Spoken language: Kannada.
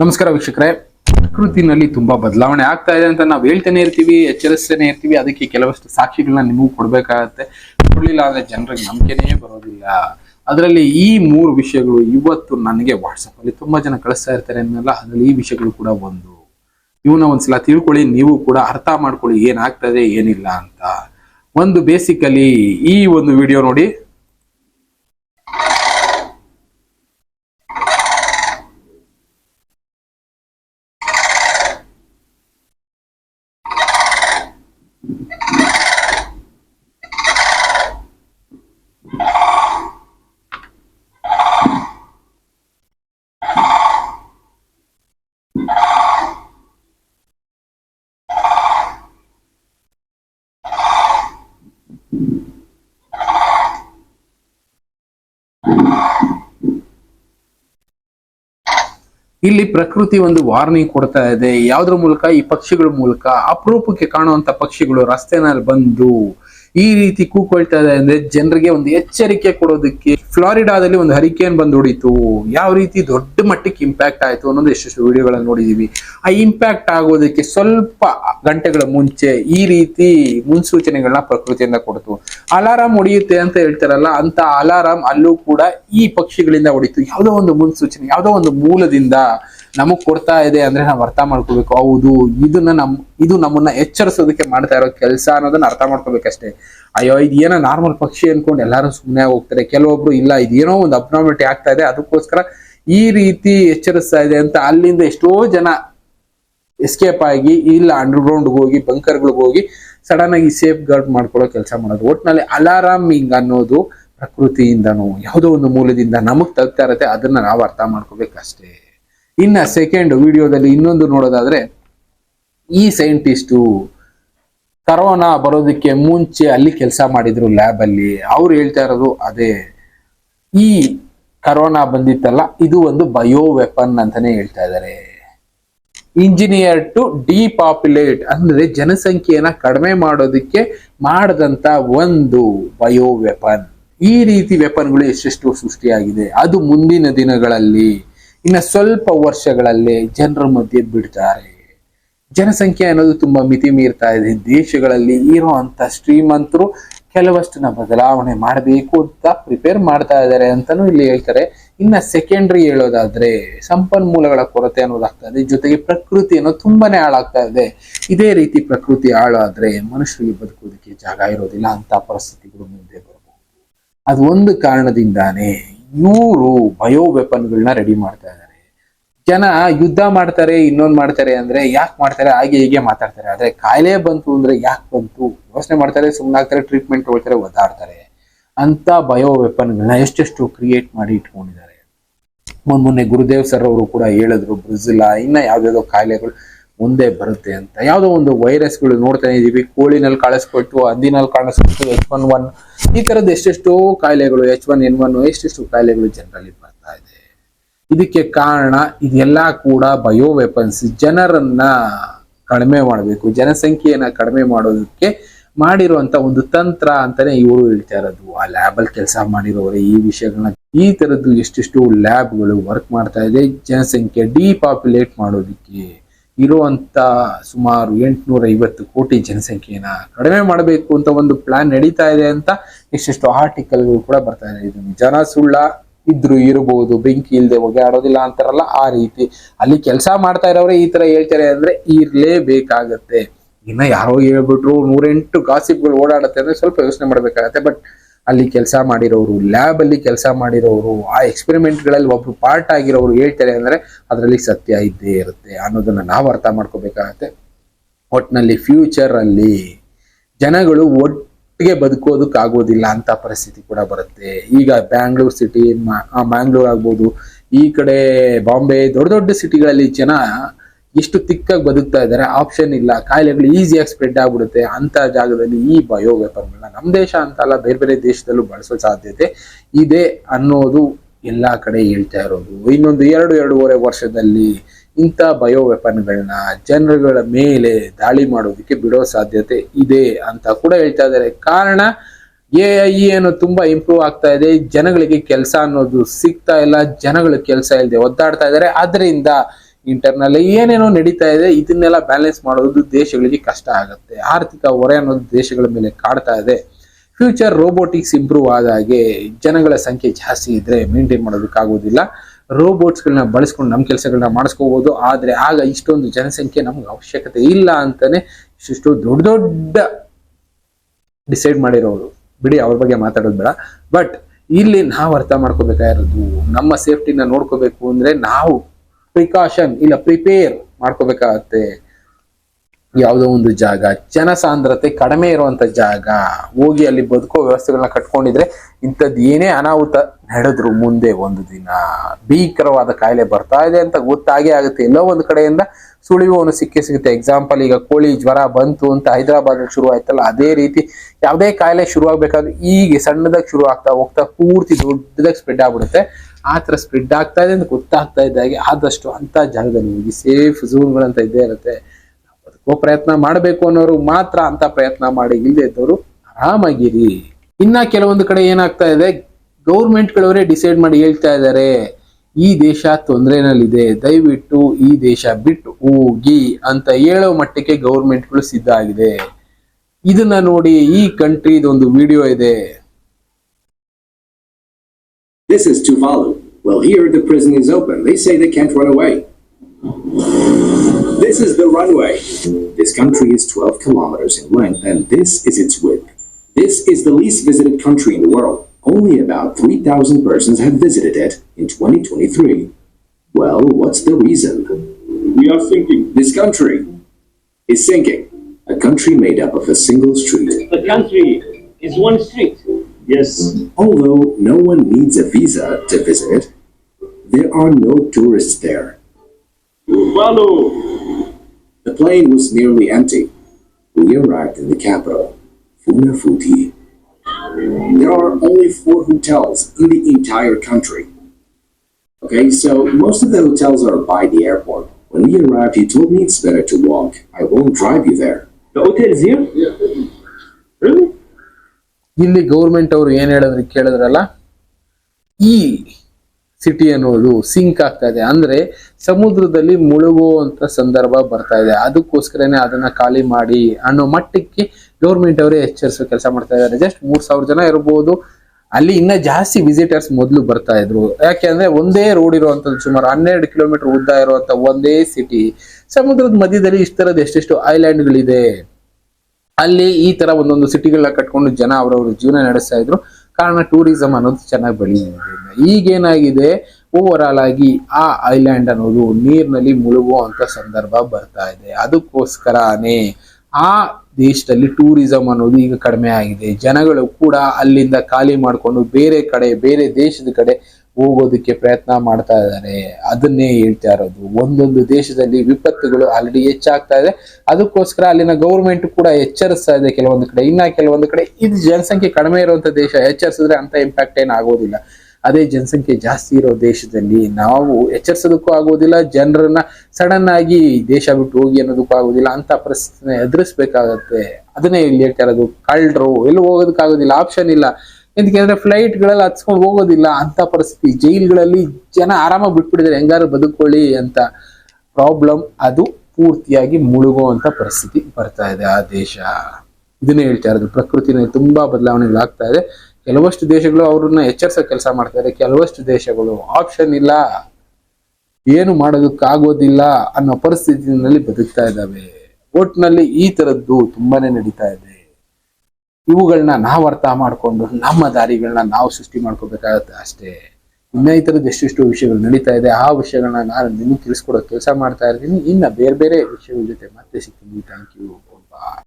ನಮಸ್ಕಾರ ವೀಕ್ಷಕರೇ. ಪ್ರಕೃತಿನಲ್ಲಿ ತುಂಬಾ ಬದಲಾವಣೆ ಆಗ್ತಾ ಇದೆ ಅಂತ ನಾವು ಹೇಳ್ತಾನೆ ಇರ್ತೀವಿ, ಎಚ್ಚರಿಸ್ತಾನೆ ಇರ್ತೀವಿ. ಅದಕ್ಕೆ ಕೆಲವಷ್ಟು ಸಾಕ್ಷಿಗಳನ್ನ ನಿಮಗೂ ಕೊಡ್ಬೇಕಾಗತ್ತೆ. ಕೊಡ್ಲಿಲ್ಲ ಅಂದ್ರೆ ಜನರಿಗೆ ನಂಬಿಕೆನೇ ಬರೋದಿಲ್ಲ. ಅದರಲ್ಲಿ ಈ ಮೂರು ವಿಷಯಗಳು ಇವತ್ತು ನನಗೆ ವಾಟ್ಸಪ್ ಅಲ್ಲಿ ತುಂಬಾ ಜನ ಕಳಿಸ್ತಾ ಇರ್ತಾರೆ ಅನ್ನೆಲ್ಲ, ಅದರಲ್ಲಿ ಈ ವಿಷಯಗಳು ಕೂಡ ಒಂದು. ಇವನ್ನ ಒಂದ್ಸಲ ತಿಳ್ಕೊಳ್ಳಿ, ನೀವು ಕೂಡ ಅರ್ಥ ಮಾಡ್ಕೊಳ್ಳಿ ಏನಾಗ್ತದೆ ಏನಿಲ್ಲ ಅಂತ. ಒಂದು ಬೇಸಿಕಲಿ ಈ ಒಂದು ವಿಡಿಯೋ ನೋಡಿ ಇಲ್ಲಿ ಪ್ರಕೃತಿ ಒಂದು ವಾರ್ನಿಂಗ್ ಕೊಡ್ತಾ ಇದೆ. ಯಾವ್ದ್ರ ಮೂಲಕ? ಈ ಪಕ್ಷಿಗಳ ಮೂಲಕ. ಅಪರೂಪಕ್ಕೆ ಕಾಣುವಂತ ಪಕ್ಷಿಗಳು ರಸ್ತೆನಲ್ಲಿ ಬಂದು ಈ ರೀತಿ ಕೂಕೊಳ್ತಾ ಇದೆ ಅಂದ್ರೆ ಜನರಿಗೆ ಒಂದು ಎಚ್ಚರಿಕೆ ಕೊಡೋದಕ್ಕೆ ಫ್ಲಾರಿಡಾದಲ್ಲಿ ಒಂದು ಹರಿಕೇನ್ ಬಂದು ಹೊಡಿತು. ಯಾವ ರೀತಿ ದೊಡ್ಡ ಮಟ್ಟಕ್ಕೆ ಇಂಪ್ಯಾಕ್ಟ್ ಆಯ್ತು ಅನ್ನೋದು ಎಷ್ಟೆಷ್ಟು ವಿಡಿಯೋಗಳನ್ನು ನೋಡಿದೀವಿ. ಆ ಇಂಪ್ಯಾಕ್ಟ್ ಆಗೋದಕ್ಕೆ ಸ್ವಲ್ಪ ಗಂಟೆಗಳ ಮುಂಚೆ ಈ ರೀತಿ ಮುನ್ಸೂಚನೆಗಳನ್ನ ಪ್ರಕೃತಿಯಿಂದ ಕೊಡ್ತು. ಅಲಾರಾಮ್ ಹೊಡೆಯುತ್ತೆ ಅಂತ ಹೇಳ್ತಾರಲ್ಲ, ಅಂತ ಅಲಾರಾಮ್ ಅಲ್ಲೂ ಕೂಡ ಈ ಪಕ್ಷಿಗಳಿಂದ ಹೊಡಿತು. ಯಾವುದೋ ಒಂದು ಮುನ್ಸೂಚನೆ, ಯಾವುದೋ ಒಂದು ಮೂಲದಿಂದ ನಮಗ್ ಕೊಡ್ತಾ ಇದೆ ಅಂದ್ರೆ ನಾವು ಅರ್ಥ ಮಾಡ್ಕೋಬೇಕು. ಹೌದು, ಇದನ್ನ ನಮ್, ಇದು ನಮ್ಮನ್ನ ಎಚ್ಚರಿಸೋದಕ್ಕೆ ಮಾಡ್ತಾ ಇರೋ ಕೆಲಸ ಅನ್ನೋದನ್ನ ಅರ್ಥ ಮಾಡ್ಕೋಬೇಕಷ್ಟೇ. ಅಯ್ಯೋ, ಇದು ಏನೋ ನಾರ್ಮಲ್ ಪಕ್ಷಿ ಅನ್ಕೊಂಡು ಎಲ್ಲರೂ ಸುಮ್ಮನೆ ಹೋಗ್ತಾರೆ. ಕೆಲವೊಬ್ರು ಇಲ್ಲ ಇದೇನೋ ಒಂದು ಅಬ್ನಾರ್ಮಿಟಿ ಆಗ್ತಾ ಇದೆ, ಅದಕ್ಕೋಸ್ಕರ ಈ ರೀತಿ ಎಚ್ಚರಿಸ್ತಾ ಇದೆ ಅಂತ ಅಲ್ಲಿಂದ ಎಷ್ಟೋ ಜನ ಎಸ್ಕೇಪ್ ಆಗಿ, ಇಲ್ಲ ಅಂಡರ್ಗ್ರೌಂಡ್ ಹೋಗಿ ಬಂಕರ್ಗಳಿಗೆ ಹೋಗಿ ಸಡನ್ ಆಗಿ ಸೇಫ್ ಗಾರ್ಡ್ ಮಾಡ್ಕೊಳ್ಳೋ ಕೆಲಸ ಮಾಡೋದು. ಒಟ್ನಲ್ಲಿ ಅಲಾರಾಮಿಂಗ್ ಅನ್ನೋದು ಪ್ರಕೃತಿಯಿಂದನೋ, ಯಾವುದೋ ಒಂದು ಮೂಲದಿಂದ ನಮಗ್ ತಗ್ತಾ ಇರತ್ತೆ, ಅದನ್ನ ನಾವು ಅರ್ಥ ಮಾಡ್ಕೋಬೇಕಷ್ಟೇ. ಇನ್ನ ಸೆಕೆಂಡ್ ವಿಡಿಯೋದಲ್ಲಿ ಇನ್ನೊಂದು ನೋಡೋದಾದ್ರೆ ಈ ಸೈಂಟಿಸ್ಟು ಕರೋನಾ ಬರೋದಕ್ಕೆ ಮುಂಚೆ ಅಲ್ಲಿ ಕೆಲಸ ಮಾಡಿದ್ರು ಲ್ಯಾಬ್ ಅಲ್ಲಿ. ಅವ್ರು ಹೇಳ್ತಾ ಇರೋದು ಅದೇ, ಈ ಕರೋನಾ ಬಂದಿತ್ತಲ್ಲ, ಇದು ಒಂದು ಬಯೋ ವೆಪನ್ ಅಂತಾನೆ ಹೇಳ್ತಾ ಇದ್ದಾರೆ. ಇಂಜಿನಿಯರ್ ಟು ಡಿಪಾಪ್ಯುಲೇಟ್ ಅಂದ್ರೆ ಜನಸಂಖ್ಯೆಯನ್ನ ಕಡಿಮೆ ಮಾಡೋದಕ್ಕೆ ಮಾಡದಂತ ಒಂದು ಬಯೋ ವೆಪನ್ ಈ ರೀತಿ ವೆಪನ್ಗಳು ಎಷ್ಟೆಷ್ಟು ಸೃಷ್ಟಿಯಾಗಿದೆ. ಅದು ಮುಂದಿನ ದಿನಗಳಲ್ಲಿ. ಇನ್ನ ಸ್ವಲ್ಪ ವರ್ಷಗಳಲ್ಲಿ ಜನರ ಮಧ್ಯೆ ಬಿಡ್ತಾರೆ. ಜನಸಂಖ್ಯೆ ಅನ್ನೋದು ತುಂಬಾ ಮಿತಿ ಮೀರ್ತಾ ಇದೆ. ದೇಶಗಳಲ್ಲಿ ಇರೋ ಅಂತ ಶ್ರೀಮಂತರು ಕೆಲವಷ್ಟನ್ನ ಬದಲಾವಣೆ ಮಾಡಬೇಕು ಅಂತ ಪ್ರಿಪೇರ್ ಮಾಡ್ತಾ ಇದ್ದಾರೆ ಅಂತಾನು ಇಲ್ಲಿ ಹೇಳ್ತಾರೆ. ಇನ್ನ ಸೆಕೆಂಡ್ರಿ ಹೇಳೋದಾದ್ರೆ ಸಂಪನ್ಮೂಲಗಳ ಕೊರತೆ ಅನ್ನೋದಾಗ್ತಾ ಇದೆ. ಜೊತೆಗೆ ಪ್ರಕೃತಿ ಅನ್ನೋದು ತುಂಬಾನೇ ಹಾಳಾಗ್ತಾ ಇದೆ. ಇದೇ ರೀತಿ ಪ್ರಕೃತಿ ಹಾಳಾದ್ರೆ ಮನುಷ್ಯರಿಗೆ ಬದುಕೋದಕ್ಕೆ ಜಾಗ ಇರೋದಿಲ್ಲ ಅಂತ ಪರಿಸ್ಥಿತಿಗಳು ಮುಂದೆ ಬರಬಹುದು. ಅದು ಒಂದು ಕಾರಣದಿಂದಾನೇ ಇವರು ಬಯೋ ವೆಪನ್ಗಳನ್ನ ರೆಡಿ ಮಾಡ್ತಾ ಇದ್ದಾರೆ ಜನ ಯುದ್ಧ ಮಾಡ್ತಾರೆ, ಇನ್ನೊಂದ್ ಮಾಡ್ತಾರೆ ಅಂದ್ರೆ ಯಾಕೆ ಮಾಡ್ತಾರೆ, ಹಾಗೆ ಹೀಗೆ ಮಾತಾಡ್ತಾರೆ. ಆದ್ರೆ ಕಾಯಿಲೆ ಬಂತು ಅಂದ್ರೆ ಯಾಕೆ ಬಂತು? ಯೋಚನೆ ಮಾಡ್ತಾರೆ ಸುಮ್ಮನಾಗ್ತಾರೆ ಟ್ರೀಟ್ಮೆಂಟ್ ತಗೊಳ್ತಾರೆ, ಒದ್ದಾಡ್ತಾರೆ. ಅಂತ ಬಯೋ ವೆಪನ್ಗಳನ್ನ ಎಷ್ಟೆಷ್ಟು ಕ್ರಿಯೇಟ್ ಮಾಡಿ ಇಟ್ಕೊಂಡಿದ್ದಾರೆ. ಮೊನ್ನೆ ಗುರುದೇವ್ ಸರ್ ಅವರು ಕೂಡ ಹೇಳಿದ್ರು, ಬ್ರೆಜಿಲ್, ಇನ್ನ ಯಾವ್ದಾವ್ದೋ ಕಾಯಿಲೆಗಳು ಮುಂದೆ ಬರುತ್ತೆ ಅಂತ. ಯಾವುದೋ ಒಂದು ವೈರಸ್ಗಳು ನೋಡ್ತಾನೆ ಇದೀವಿ. ಕೋಳಿನಲ್ಲಿ ಕಾಣಿಸ್ಕೊಟ್ಟು ಹಂದಿನಲ್ಲಿ ಕಾಣಿಸ್ಕೊಟ್ಟು ಎಚ್ ಒನ್ ಒನ್ ಈ ತರದ್ದು ಎಷ್ಟೆಷ್ಟೋ ಕಾಯಿಲೆಗಳು ಎಚ್ ಒನ್ ಎನ್ ಒನ್ ಎಷ್ಟೆಷ್ಟು ಕಾಯಿಲೆಗಳು ಜನರಲ್ಲಿ ಬರ್ತಾ ಇದೆ. ಇದಕ್ಕೆ ಕಾರಣ ಇದೆಲ್ಲ ಕೂಡ ಬಯೋ ವೆಪನ್ಸ್ ಜನರನ್ನ ಕಡಿಮೆ ಮಾಡಬೇಕು. ಜನಸಂಖ್ಯೆಯನ್ನ ಕಡಿಮೆ ಮಾಡೋದಕ್ಕೆ ಮಾಡಿರುವಂತ ಒಂದು ತಂತ್ರ ಅಂತಾನೆ ಇವರು ಹೇಳ್ತಾ ಇರೋದು. ಆ ಲ್ಯಾಬ್ ಅಲ್ಲಿ ಕೆಲಸ ಮಾಡಿರೋರೆ ಈ ವಿಷಯಗಳನ್ನ ಈ ತರದ್ದು ಎಷ್ಟೆಷ್ಟು ಲ್ಯಾಬ್ಗಳು ವರ್ಕ್ ಮಾಡ್ತಾ ಇದೆ. ಜನಸಂಖ್ಯೆ ಡಿಪಾಪ್ಯುಲೇಟ್ ಮಾಡೋದಕ್ಕೆ ಇರುವಂತ ಸುಮಾರು ಎಂಟುನೂರ ಐವತ್ತು ಕೋಟಿ ಜನಸಂಖ್ಯೆಯನ್ನ ಕಡಿಮೆ ಮಾಡಬೇಕು ಅಂತ ಒಂದು ಪ್ಲಾನ್ ನಡೀತಾ ಇದೆ ಅಂತ ಎಷ್ಟೆಷ್ಟು ಆರ್ಟಿಕಲ್ಗಳು ಕೂಡ ಬರ್ತಾ ಇದೆ. ಇದು ಜನ ಸುಳ್ಳ ಇದ್ರು ಇರಬಹುದು ಬೆಂಕಿ ಇಲ್ಲದೆ ಒಗೆಯಾಡೋದಿಲ್ಲ ಅಂತಾರಲ್ಲ ಆ ರೀತಿ. ಅಲ್ಲಿ ಕೆಲಸ ಮಾಡ್ತಾ ಇರೋರೆ ಈ ತರ ಹೇಳ್ತಾರೆ ಅಂದ್ರೆ ಇರ್ಲೇಬೇಕಾಗತ್ತೆ. ಇನ್ನ ಯಾರೋ ಹೇಳ್ಬಿಟ್ರು ನೂರೆಂಟು ಗಾಸಿಪ್ಗಳು ಓಡಾಡುತ್ತೆ ಅಂದ್ರೆ ಸ್ವಲ್ಪ ಯೋಚನೆ ಮಾಡ್ಬೇಕಾಗತ್ತೆ. ಬಟ್ ಅಲ್ಲಿ ಕೆಲಸ ಮಾಡಿರೋರು ಲ್ಯಾಬ್ ಅಲ್ಲಿ ಕೆಲಸ ಮಾಡಿರೋರು, ಆ ಎಕ್ಸ್ಪೆರಿಮೆಂಟ್ಗಳಲ್ಲಿ ಒಬ್ರು ಪಾರ್ಟ್ ಆಗಿರೋರು ಹೇಳ್ತಾರೆ ಅಂದ್ರೆ ಅದರಲ್ಲಿ ಸತ್ಯ ಇದ್ದೇ ಇರುತ್ತೆ ಅನ್ನೋದನ್ನ ನಾವು ಅರ್ಥ ಮಾಡ್ಕೋಬೇಕಾಗತ್ತೆ. ಒಟ್ಟಿನಲ್ಲಿ ಫ್ಯೂಚರ್ ಅಲ್ಲಿ ಜನಗಳು ಒಟ್ಟಿಗೆ ಬದುಕೋದಕ್ಕಾಗೋದಿಲ್ಲ ಅಂತ ಪರಿಸ್ಥಿತಿ ಕೂಡ ಬರುತ್ತೆ. ಈಗ ಬ್ಯಾಂಗ್ಳೂರ್ ಸಿಟಿ ಮ್ಯಾಂಗ್ಳೂರ್ ಆಗ್ಬೋದು, ಈ ಕಡೆ ಬಾಂಬೆ ದೊಡ್ಡ ದೊಡ್ಡ ಸಿಟಿಗಳಲ್ಲಿ ಜನ ಎಷ್ಟು ತಿಕ್ಕಾಗಿ ಬದುಕ್ತಾ ಇದ್ದಾರೆ ಆಪ್ಷನ್ ಇಲ್ಲ, ಕಾಯಿಲೆಗಳು ಈಸಿಯಾಗಿ ಸ್ಪ್ರೆಡ್ ಆಗ್ಬಿಡುತ್ತೆ ಅಂತ ಜಾಗದಲ್ಲಿ ಈ ಬಯೋ ವೆಪನ್ಗಳನ್ನ ನಮ್ಮ ದೇಶ ಅಂತ ಅಲ್ಲ, ಬೇರೆ ಬೇರೆ ದೇಶದಲ್ಲೂ ಬಳಸೋ ಸಾಧ್ಯತೆ ಇದೆ ಅನ್ನೋದು ಎಲ್ಲ ಕಡೆ ಹೇಳ್ತಾ ಇರೋದು. ಇನ್ನೊಂದು ಎರಡು, ಎರಡೂವರೆ ವರ್ಷದಲ್ಲಿ ಇಂಥ ಬಯೋ ವೆಪನ್ಗಳನ್ನ ಜನರುಗಳ ಮೇಲೆ ದಾಳಿ ಮಾಡೋದಕ್ಕೆ ಬಿಡೋ ಸಾಧ್ಯತೆ ಇದೆ ಅಂತ ಕೂಡ ಹೇಳ್ತಾ ಇದ್ದಾರೆ. ಕಾರಣ ಎ ಐ ಏನು ತುಂಬಾ ಇಂಪ್ರೂವ್ ಆಗ್ತಾ ಇದೆ, ಜನಗಳಿಗೆ ಕೆಲಸ ಅನ್ನೋದು ಸಿಗ್ತಾ ಇಲ್ಲ, ಜನಗಳು ಕೆಲಸ ಇಲ್ಲದೆ ಒದ್ದಾಡ್ತಾ ಇದ್ದಾರೆ. ಆದ್ರಿಂದ ಇಂಟರ್ನಲ್ ಏನೇನೋ ನಡೀತಾ ಇದೆ, ಇದನ್ನೆಲ್ಲ ಬ್ಯಾಲೆನ್ಸ್ ಮಾಡೋದು ದೇಶಗಳಿಗೆ ಕಷ್ಟ ಆಗುತ್ತೆ. ಆರ್ಥಿಕ ಹೊರೆ ಅನ್ನೋದು ದೇಶಗಳ ಮೇಲೆ ಕಾಡ್ತಾ ಇದೆ. ಫ್ಯೂಚರ್ ರೋಬೋಟಿಕ್ಸ್ ಇಂಪ್ರೂವ್ ಆದಾಗೆ ಜನಗಳ ಸಂಖ್ಯೆ ಜಾಸ್ತಿ ಇದ್ರೆ ಮೇಂಟೈನ್ ಮಾಡೋದಕ್ಕಾಗೋದಿಲ್ಲ. ರೋಬೋಟ್ಸ್ಗಳನ್ನ ಬಳಸ್ಕೊಂಡು ನಮ್ಮ ಕೆಲಸಗಳನ್ನ ಮಾಡಿಸ್ಕೋಬಹುದು ಆದ್ರೆ ಆಗ ಇಷ್ಟೊಂದು ಜನಸಂಖ್ಯೆ ನಮ್ಗೆ ಅವಶ್ಯಕತೆ ಇಲ್ಲ ಅಂತಾನೆ ಇಷ್ಟು ದೊಡ್ಡ ದೊಡ್ಡ ಡಿಸೈಡ್ ಮಾಡಿರೋರು. ಬಿಡಿ ಅವ್ರ ಬಗ್ಗೆ ಮಾತಾಡೋದು ಬೇಡ. ಬಟ್ ಇಲ್ಲಿ ನಾವು ಅರ್ಥ ಮಾಡ್ಕೋಬೇಕಾಗಿರೋದು, ನಮ್ಮ ಸೇಫ್ಟಿನ ನೋಡ್ಕೋಬೇಕು ಅಂದ್ರೆ ನಾವು ಪ್ರಿಕಾಷನ್ ಇಲ್ಲ ಪ್ರಿಪೇರ್ ಮಾಡ್ಕೋಬೇಕಾಗತ್ತೆ. ಯಾವುದೋ ಒಂದು ಜಾಗ. ಜನಸಾಂದ್ರತೆ ಕಡಿಮೆ ಇರುವಂತ ಜಾಗ. ಹೋಗಿ ಅಲ್ಲಿ ಬದುಕೋ ವ್ಯವಸ್ಥೆಗಳನ್ನ ಕಟ್ಕೊಂಡಿದ್ರೆ ಇಂಥದ್ದು ಏನೇ ಅನಾಹುತ ನಡೆದ್ರು ಮುಂದೆ ಒಂದು ದಿನ. ಭೀಕರವಾದ ಕಾಯಿಲೆ ಬರ್ತಾ ಇದೆ ಅಂತ ಗೊತ್ತಾಗೇ ಆಗುತ್ತೆ. ಎಲ್ಲೋ ಒಂದು ಕಡೆಯಿಂದ ಸುಳಿವು ಸಿಕ್ಕೇ ಸಿಗುತ್ತೆ. ಎಕ್ಸಾಂಪಲ್ ಈಗ ಕೋಳಿ ಜ್ವರ ಬಂತು ಅಂತ ಹೈದರಾಬಾದ್ ಶುರು ಆಯ್ತಲ್ಲ, ಅದೇ ರೀತಿ ಯಾವುದೇ ಕಾಯಿಲೆ ಶುರು ಆಗ್ಬೇಕಾದ್ರೆ ಈಗ ಸಣ್ಣದಾಗಿ ಶುರು ಆಗ್ತಾ ಹೋಗ್ತಾ ಪೂರ್ತಿ ದೊಡ್ಡದಾಗಿ ಸ್ಪ್ರೆಡ್ ಆಗ್ಬಿಡುತ್ತೆ. ಆ ಥರ ಸ್ಪ್ರೆಡ್ ಆಗ್ತಾ ಇದೆ ಅಂತ ಗೊತ್ತಾಗ್ತಾ ಇದ್ದಾಗೆ ಆದಷ್ಟು ಅಂತ ಜಾಗದಲ್ಲಿ ಹೋಗಿ ಸೇಫ್ ಝೋನ್ಗಳಂತ ಇದ್ದೇ ಇರುತ್ತೆ. ಪ್ರಯತ್ನ ಮಾಡಬೇಕು ಅನ್ನೋರು ಮಾತ್ರ ಅಂತ ಪ್ರಯತ್ನ ಮಾಡಿ ಇಲ್ಲದೆ ಇದ್ದವರು ಆರಾಮಾಗಿರಿ ಇನ್ನ ಕೆಲವೊಂದು ಕಡೆ ಏನಾಗ್ತಾ ಇದೆ ಗೌರ್ಮೆಂಟ್ಗಳವರೇ ಡಿಸೈಡ್ ಮಾಡಿ ಹೇಳ್ತಾ ಇದ್ದಾರೆ ಈ ದೇಶ ತೊಂದರೆನಲ್ಲಿದೆ ದಯವಿಟ್ಟು ಈ ದೇಶ ಬಿಟ್ಟು ಹೋಗಿ ಅಂತ ಹೇಳೋ ಮಟ್ಟಕ್ಕೆ ಗೌರ್ಮೆಂಟ್ಗಳು ಸಿದ್ಧ ಆಗಿದೆ ಇದನ್ನ ನೋಡಿ ಈ ಕಂಟ್ರಿದೊಂದು ವಿಡಿಯೋ ಇದೆ This is Tuvalu. Well, here the prison is open. They say they can't run away. This is the runway. This country is 12 kilometers in length, and this is its width. This is the least visited country in the world. Only about 3,000 persons have visited it in 2023. Well, what's the reason? We are thinking This country is sinking. A country made up of a single street. The country is one street. yes, Although no one needs a visa to visit it, there are no tourists there. Tuvalu The plane was nearly empty. We arrived in the capital, Funafuti. There are only four hotels in the entire country. Okay, so most of the hotels are by the airport. When we arrived, he told me it's better to walk. I won't drive you there. The hotel is here? Really? ಇಲ್ಲಿ ಗೌರ್ಮೆಂಟ್ ಅವರು ಏನ್ ಹೇಳಿದ್ರು ಕೇಳಿದ್ರಲ್ಲ ಈ ಸಿಟಿ ಅನ್ನೋದು ಸಿಂಕ್ ಆಗ್ತಾ ಇದೆ. ಅಂದ್ರೆ ಸಮುದ್ರದಲ್ಲಿ ಮುಳುಗುವಂತ ಸಂದರ್ಭ ಬರ್ತಾ ಇದೆ. ಅದಕ್ಕೋಸ್ಕರನೇ ಅದನ್ನ ಖಾಲಿ ಮಾಡಿ ಅನ್ನೋ ಮಟ್ಟಕ್ಕೆ ಗೌರ್ಮೆಂಟ್ ಅವರೇ ಎಚ್ಚರಿಸೋ ಕೆಲಸ ಮಾಡ್ತಾ ಇದ್ದಾರೆ. ಜಸ್ಟ್ ಮೂರ್ ಸಾವಿರ ಜನ ಇರಬಹುದು ಅಲ್ಲಿ ಇನ್ನ ಜಾಸ್ತಿ ವಿಸಿಟರ್ಸ್ ಮೊದಲು ಬರ್ತಾ ಇದ್ರು. ಯಾಕೆಂದ್ರೆ ಒಂದೇ ರೋಡ್ ಇರುವಂತದ್ದು ಸುಮಾರು ಹನ್ನೆರಡು ಕಿಲೋಮೀಟರ್ ಉದ್ದ ಇರುವಂತ ಒಂದೇ ಸಿಟಿ ಸಮುದ್ರದ ಮಧ್ಯದಲ್ಲಿ ಇಷ್ಟರದ ಎಷ್ಟೆಷ್ಟು ಐಲ್ಯಾಂಡ್ಗಳಿದೆ ಅಲ್ಲಿ ಈ ತರ ಒಂದೊಂದು ಸಿಟಿಗಳನ್ನ ಕಟ್ಕೊಂಡು ಜನ ಅವರವ್ರ ಜೀವನ ನಡೆಸ್ತಾ ಇದ್ರು. ಕಾರಣ ಟೂರಿಸಂ ಅನ್ನೋದು ಚೆನ್ನಾಗಿ ಬೆಳೆಯೋದ್ರಿಂದ ಈಗೇನಾಗಿದೆ? ಓವರ್ ಆಲ್ ಆಗಿ ಆ ಐಲ್ಯಾಂಡ್ ಅನ್ನೋದು ನೀರಿನಲ್ಲಿ ಮುಳುಗುವಂತ ಸಂದರ್ಭ ಬರ್ತಾ ಇದೆ. ಅದಕ್ಕೋಸ್ಕರನೇ ಆ ದೇಶದಲ್ಲಿ ಟೂರಿಸಂ ಅನ್ನೋದು ಈಗ ಕಡಿಮೆ ಆಗಿದೆ. ಜನಗಳು ಕೂಡ ಅಲ್ಲಿಂದ ಖಾಲಿ ಮಾಡಿಕೊಂಡು ಬೇರೆ ಕಡೆ, ಬೇರೆ ದೇಶದ ಕಡೆ ಹೋಗೋದಕ್ಕೆ ಪ್ರಯತ್ನ ಮಾಡ್ತಾ ಇದ್ದಾರೆ. ಅದನ್ನೇ ಹೇಳ್ತಾ ಇರೋದು. ಒಂದೊಂದು ದೇಶದಲ್ಲಿ ವಿಪತ್ತುಗಳು ಆಲ್ರೆಡಿ ಹೆಚ್ಚಾಗ್ತಾ ಇದೆ. ಅದಕ್ಕೋಸ್ಕರ ಅಲ್ಲಿನ ಗೌರ್ಮೆಂಟ್ ಕೂಡ ಎಚ್ಚರಿಸ್ತಾ ಇದೆ ಕೆಲವೊಂದು ಕಡೆ. ಇನ್ನ ಕೆಲವೊಂದು ಕಡೆ ಇದು ಜನಸಂಖ್ಯೆ ಕಡಿಮೆ ಇರುವಂತ ದೇಶ. ಎಚ್ಚರಿಸಿದ್ರೆ ಅಂತ ಇಂಪ್ಯಾಕ್ಟ್ ಏನು ಆಗೋದಿಲ್ಲ. ಅದೇ ಜನಸಂಖ್ಯೆ ಜಾಸ್ತಿ ಇರೋ ದೇಶದಲ್ಲಿ ನಾವು ಎಚ್ಚರಿಸೋದಕ್ಕೂ ಆಗೋದಿಲ್ಲ. ಜನರನ್ನ ಸಡನ್ ಆಗಿ ದೇಶ ಬಿಟ್ಟು ಹೋಗಿ ಅನ್ನೋದಕ್ಕೂ ಆಗೋದಿಲ್ಲ. ಅಂತ ಪರಿಸ್ಥಿತಿನ ಎದುರಿಸ್ಬೇಕಾಗತ್ತೆ. ಅದನ್ನೇ ಇಲ್ಲಿ ಹೇಳ್ತಾ ಇರೋದು. ಕಳ್ಳರು ಎಲ್ಲೂ ಹೋಗೋದಕ್ಕಾಗೋದಿಲ್ಲ. ಆಪ್ಷನ್ ಇಲ್ಲ. ಎಂತಂದ್ರೆ ಫ್ಲೈಟ್ಗಳಲ್ಲಿ ಹತ್ಸ್ಕೊಂಡು ಹೋಗೋದಿಲ್ಲ ಅಂತ ಪರಿಸ್ಥಿತಿ. ಜೈಲ್ಗಳಲ್ಲಿ ಜನ ಆರಾಮಾಗಿ ಬಿಟ್ಬಿಟ್ಟಿದ್ದಾರೆ ಹೆಂಗಾರು ಬದುಕೊಳ್ಳಿ ಅಂತ ಪ್ರಾಬ್ಲಮ್ ಅದು ಪೂರ್ತಿಯಾಗಿ ಮುಳುಗುವಂತ ಪರಿಸ್ಥಿತಿ ಬರ್ತಾ ಇದೆ ಆ ದೇಶ. ಇದನ್ನೇ ಹೇಳ್ತಾ ಇರೋದು, ಪ್ರಕೃತಿನಲ್ಲಿ ತುಂಬಾ ಬದಲಾವಣೆಗಳಾಗ್ತಾ ಇದೆ. ಕೆಲವಷ್ಟು ದೇಶಗಳು ಅವ್ರನ್ನ ಎಚ್ಚರಿಸೋ ಕೆಲಸ ಮಾಡ್ತಾರೆ ಕೆಲವಷ್ಟು ದೇಶಗಳು ಆಪ್ಷನ್ ಇಲ್ಲ, ಏನು ಮಾಡೋದಕ್ಕಾಗೋದಿಲ್ಲ ಅನ್ನೋ ಪರಿಸ್ಥಿತಿನಲ್ಲಿ ಬದುಕ್ತಾ ಇದ್ದಾವೆ. ಒಟ್ನಲ್ಲಿ ಈ ತರದ್ದು ತುಂಬಾನೇ ನಡೀತಾ ಇದೆ. ಇವುಗಳನ್ನ ನಾವು ಅರ್ಥ ಮಾಡ್ಕೊಂಡು ನಮ್ಮ ದಾರಿಗಳನ್ನ ನಾವು ಸೃಷ್ಟಿ ಮಾಡ್ಕೋಬೇಕಾಗತ್ತೆ ಅಷ್ಟೇ. ಇನ್ನ ಎಷ್ಟೆಷ್ಟು ವಿಷಯಗಳು ನಡೀತಾ ಇದೆ, ಆ ವಿಷಯಗಳನ್ನ ನಾನು ನಿಮಗೆ ತಿಳಿಸ್ಕೊಡೋ ಕೆಲಸ ಮಾಡ್ತಾ ಇರ್ತೀನಿ. ಇನ್ನ ಬೇರೆ ಬೇರೆ ವಿಷಯಗಳ ಜೊತೆ ಮತ್ತೆ ಸಿಗ್ತೀನಿ. Thank you bye